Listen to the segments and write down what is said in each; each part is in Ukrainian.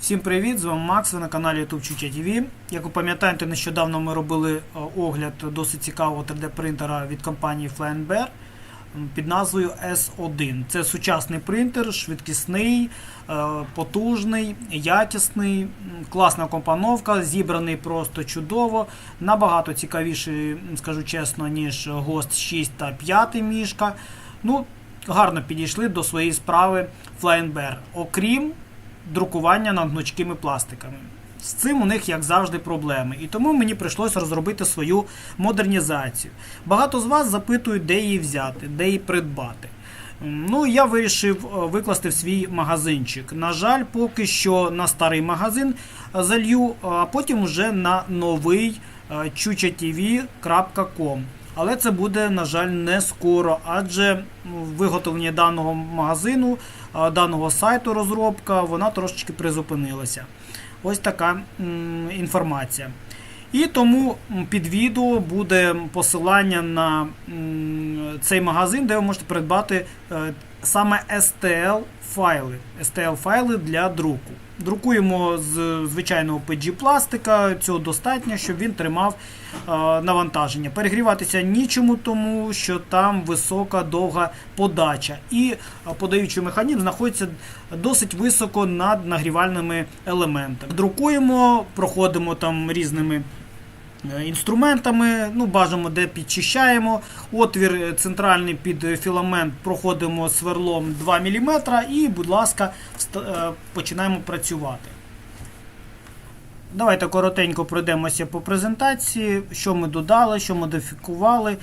Всім привіт! З вами Макс, ви на каналі YouTube Чуття TV. Як ви пам'ятаєте, нещодавно ми робили е, огляд досить цікавого 3D принтера від компанії Flying Bear під назвою S1. Це сучасний принтер, швидкісний, е, потужний, якісний, класна компоновка, зібраний просто чудово. Набагато цікавіший, скажу чесно, ніж Ghost 6 та 5 мішка. Ну, гарно підійшли до своєї справи Flying Bear. Окрім друкування над гнучкими пластиками. З цим у них, як завжди, проблеми. І тому мені прийшлося розробити свою модернізацію. Багато з вас запитують, де її взяти, де її придбати. Ну, я вирішив е, викласти в свій магазинчик. На жаль, поки що на старий магазин е, залью, а потім вже на новий е, chuchatv.com. Але це буде, на жаль, не скоро, адже виготовлення даного магазину, даного сайту розробка, вона трошечки призупинилася. Ось така інформація. І тому під відео буде посилання на цей магазин, де ви можете придбати е, саме STL файли. STL файли для друку. Друкуємо з звичайного PG пластика, цього достатньо, щоб він тримав е, навантаження. Перегріватися нічому, тому що там висока довга подача. І е, подаючий механізм знаходиться досить високо над нагрівальними елементами. Друкуємо, проходимо там різними. Е, Інструментами, ну бажано, де підчищаємо. Отвір е, центральний під е, філамент проходимо сверлом 2 мм і, будь ласка, починаємо працювати. Давайте коротенько пройдемося по презентації, що ми додали, що модифікували,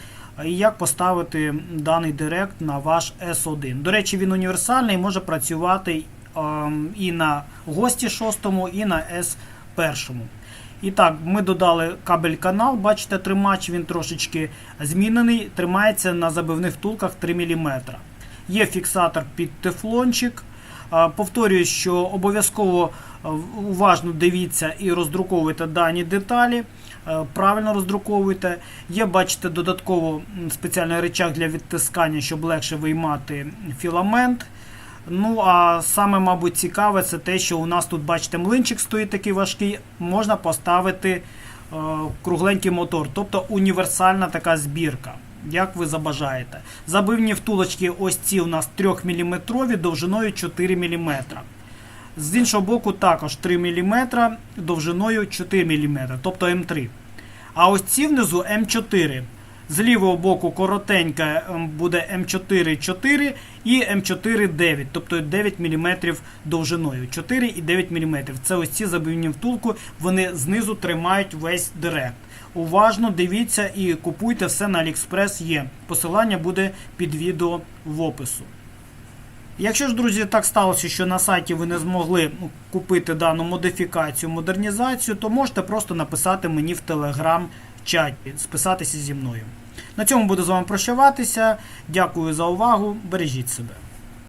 і як поставити даний директ на ваш S1. До речі, він універсальний, може працювати ем, і на гості 6, і на S1. І так, ми додали кабель канал, бачите, тримач, він трошечки змінений, тримається на забивних втулках 3 мм. Є фіксатор під тефлончик. Повторюю, що обов'язково е, уважно дивіться і роздруковуйте дані деталі. е, Правильно роздруковуйте. Є, бачите, додатково спеціальний речах для відтискання, щоб легше виймати філамент. Ну, а саме, мабуть, цікаве, це те, що у нас тут, бачите, млинчик стоїть такий важкий, можна поставити е, кругленький мотор, тобто універсальна така збірка, як ви забажаєте. Забивні втулочки, ось ці у нас 3 мм довжиною 4 мм. З іншого боку, також 3 мм довжиною 4 мм, тобто М3. А ось ці внизу М4. З лівого боку коротенька ем, буде М4 4 і М4 9, тобто 9 мм довжиною. 4 і 9 мм. Це ось ці забивні втулку, вони знизу тримають весь директ. Уважно дивіться і купуйте все на AliExpress є. Посилання буде під відео в опису. Якщо ж, друзі, так сталося, що на сайті ви не змогли купити дану модифікацію, модернізацію, то можете просто написати мені в телеграм-чаті, списатися зі мною. На цьому буду з вами прощаватися. Дякую за увагу. Бережіть себе.